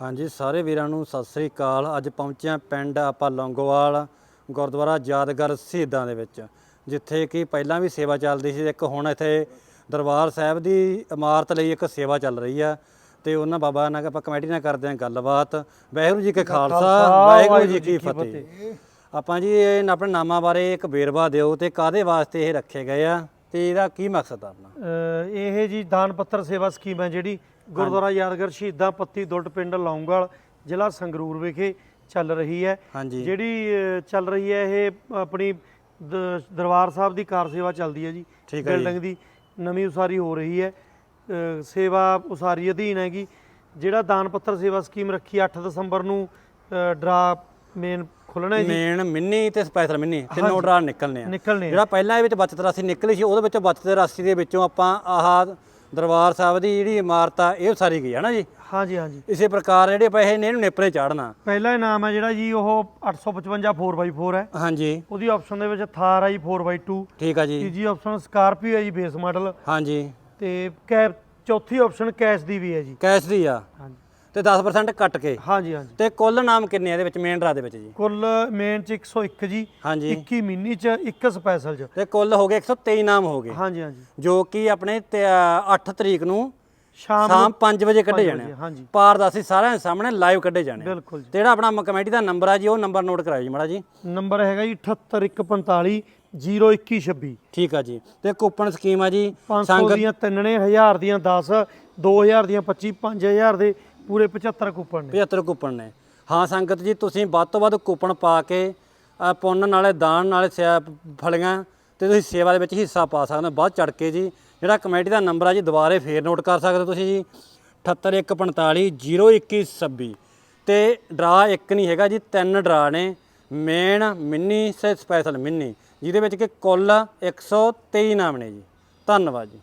ਹਾਂਜੀ ਸਾਰੇ ਵੀਰਾਂ ਨੂੰ ਸਤਿ ਸ੍ਰੀ ਅਕਾਲ। ਅੱਜ ਪਹੁੰਚਿਆ ਪਿੰਡ ਆਪਾਂ ਲੌਂਗੋਵਾਲ ਗੁਰਦੁਆਰਾ ਯਾਦਗਾਰ ਸ਼ਹੀਦਾਂ ਦੇ ਵਿੱਚ ਜਿੱਥੇ ਕਿ ਪਹਿਲਾਂ ਵੀ ਸੇਵਾ ਚੱਲਦੀ ਸੀ ਇੱਕ ਹੁਣ ਇੱਥੇ ਦਰਬਾਰ ਸਾਹਿਬ ਦੀ ਇਮਾਰਤ ਲਈ ਇੱਕ ਸੇਵਾ ਚੱਲ ਰਹੀ ਆ ਤੇ ਉਹਨਾਂ ਬਾਬਾ ਨਾਲ ਆਪਾਂ ਕਮੇਟੀ ਨਾਲ ਕਰਦੇ ਹਾਂ ਗੱਲਬਾਤ। ਵਾਹਿਗੁਰੂ ਜੀ ਕਾ ਖਾਲਸਾ ਵਾਹਿਗੁਰੂ ਜੀ ਕੀ ਫਤਿਹ। ਆਪਾਂ ਜੀ ਇਹ ਆਪਣੇ ਨਾਮਾਂ ਬਾਰੇ ਇੱਕ ਵੇਰਵਾ ਦਿਓ ਤੇ ਕਾਦੇ ਵਾਸਤੇ ਇਹ ਰੱਖੇ ਗਏ ਆ? ਤੇ ਇਹਦਾ ਕੀ ਮਕਸਦ ਆ ਆਪਣਾ? ਅਹ ਇਹ ਜੀ ਦਾਨ ਪੱਤਰ ਸੇਵਾ ਸਕੀਮ ਹੈ ਜਿਹੜੀ ਗੁਰਦੁਆਰਾ ਯਾਦਗਾਰ ਸ਼ਹੀਦਾਂ ਪੱਤੀ ਦੁੱਟ ਪਿੰਡ ਲੌਂਗਲ ਜ਼ਿਲ੍ਹਾ ਸੰਗਰੂਰ ਵਿਖੇ ਚੱਲ ਰਹੀ ਹੈ। ਹਾਂਜੀ। ਜਿਹੜੀ ਅਹ, ਚੱਲ ਰਹੀ ਹੈ ਇਹ ਆਪਣੀ ਦ- ਦਰਬਾਰ ਸਾਹਿਬ ਦੀ ਕਾਰ ਸੇਵਾ ਚੱਲਦੀ ਹੈ ਜੀ। ਠੀਕ ਹੈ ਜੀ। ਬਿਲਡਿੰਗ ਦੀ ਨਵੀਂ ਉਸਾਰੀ ਹੋ ਰਹੀ ਹੈ। ਅਹ, ਸੇਵਾ ਉਸਾਰੀ ਅਧੀਨ ਹੈਗੀ। ਜਿਹੜਾ ਦਾਨ ਪੱਤਰ ਸੇਵਾ ਸਕੀਮ ਰੱਖੀ 8 ਦਸੰਬਰ ਨੂੰ ਡਰਾ ਮੇਨ ਖੁੱਲਣਾ ਜੀ। ਮੇਨ ਮਿੰਨੀ ਤੇ ਸਪੈਸ਼ਲ ਮਿੰਨੀ ਤਿੰਨੋਂ ਡਰਾ ਨਿਕਲਨੇ ਆ। ਆ। ਜਿਹੜਾ ਪਹਿਲਾਂ ਇਹ ਵਿੱਚ ਬਚਤ ਰਾਸ਼ੀ ਨਿਕਲੀ ਸੀ ਉਹਦੇ ਵਿੱਚੋਂ ਬਚਤ ਰਾਸ਼ੀ ਦੇ ਵਿੱਚੋਂ ਆਪਾਂ ਆਹ ਦਰਬਾਰ ਸਾਹਿਬ ਦੀ ਜਿਹੜੀ ਇਮਾਰਤ ਆ ਇਹ ਉਸਾਰੀ ਗਈ ਹੈ ਨਾ ਜੀ? ਹਾਂਜੀ ਹਾਂਜੀ। ਇਸੇ ਪ੍ਰਕਾਰ ਜਿਹੜੇ ਪੈਸੇ ਨੇ ਇਹਨੂੰ ਨੇਪਰੇ ਚਾੜਨਾ। ਪਹਿਲਾ ਇਨਾਮ ਹੈ ਜਿਹੜਾ ਜੀ ਉਹ 855 4x4 ਹੈ। ਹਾਂਜੀ। ਉਹਦੀ ਆਪਸ਼ਨ ਦੇ ਵਿੱਚ ਥਾਰ ਆਈ 4x2 ਠੀਕ ਆ ਜੀ। ਤੀਜੀ ਆਪਸ਼ਨ ਸਕਾਰਪੀਓ ਹੈ ਜੀ ਬੇਸ ਮਾਡਲ ਹਾਂਜੀ। ਤੇ ਕੈਬ ਚੌਥੀ ਆਪਸ਼ਨ ਕੈਸ਼ ਦੀ ਵੀ ਹੈ ਜੀ। ਕੈਸ਼ ਦੀ ਆ। ਹਾਂਜੀ। ਤੇ 10% ਕੱਟ ਕੇ। ਹਾਂਜੀ ਹਾਂਜੀ। ਤੇ ਕੁੱਲ ਨਾਮ ਕਿੰਨੇ ਆ ਇਹਦੇ ਵਿੱਚ ਮੇਨ ਡਰਾ ਦੇ ਵਿੱਚ ਜੀ? ਕੁੱਲ ਮੇਨ ਚ 101 ਜੀ ਹਾਂਜੀ। 21 ਮਿੰਨੀ ਚ ਇੱਕ ਸਪੈਸ਼ਲ ਚ। ਤੇ ਕੁੱਲ ਹੋ ਗਏ 123 ਨਾਮ ਹੋ ਗਏ। ਹਾਂਜੀ ਹਾਂਜੀ। ਜੋ ਕਿ ਆਪਣੇ 8 ਤਰੀਕ ਨੂੰ ਸ਼ਾਮ ਸ਼ਾਮ 5 ਵਜੇ ਕੱਢੇ ਜਾਣੇ। ਹਾਂਜੀ। ਪਾਰਦਰਸ਼ੀ ਸਾਰਿਆਂ ਦੇ ਸਾਹਮਣੇ ਲਾਈਵ ਕੱਢੇ ਜਾਣੇ। ਬਿਲਕੁਲ ਜੀ। ਜਿਹੜਾ ਆਪਣਾ ਕਮੇਟੀ ਦਾ ਨੰਬਰ ਆ ਜੀ ਉਹ ਨੰਬਰ ਨੋਟ ਕਰਾਓ ਜੀ ਮਾੜਾ ਜੀ। ਨੰਬਰ ਹੈਗਾ ਜੀ 78145 02126 ਠੀਕ ਆ ਜੀ। ਤੇ ਕੂਪਨ ਸਕੀਮ ਆ ਜੀ 500 ਦੀਆਂ ਤਿੰਨ ਨੇ 1000 ਦੀਆਂ 10 2000 ਦੀਆਂ 25 5000 ਦੇ ਪੂਰੇ 75 ਕੂਪਨ ਨੇ। 75 ਕੂਪਨ ਨੇ। ਹਾਂ, ਸੰਗਤ ਜੀ, ਤੁਸੀਂ ਵੱਧ ਤੋਂ ਵੱਧ ਕੂਪਨ ਪਾ ਕੇ ਪੁੰਨ ਨਾਲੇ ਦਾਨ ਨਾਲੇ ਸਿਆ- ਫਲੀਆਂ ਤੇ ਤੁਸੀਂ ਸੇਵਾ ਦੇ ਵਿੱਚ ਹਿੱਸਾ ਪਾ ਸਕਦੇ ਹੋ। ਵੱਧ ਚੜ ਕੇ ਜੀ, ਜਿਹੜਾ ਕਮੇਟੀ ਦਾ ਨੰਬਰ ਆ ਜੀ, ਦੁਬਾਰੇ ਫੇਰ ਨੋਟ ਕਰ ਸਕਦੇ ਹੋ ਤੁਸੀਂ ਜੀ। 78145 02126 ਤੇ ਡਰਾ ਇੱਕ ਨਹੀਂ ਹੈਗਾ ਜੀ, ਤਿੰਨ ਡਰਾ ਨੇ। ਮੇਨ, ਮਿੰਨੀ ਤੇ ਸਪੈਸ਼ਲ ਮਿੰਨੀ, ਜਿਹਦੇ ਵਿੱਚ ਕਿ ਕੁੱਲ 123 ਨਾਮ ਨੇ ਜੀ। ਧੰਨਵਾਦ ਜੀ।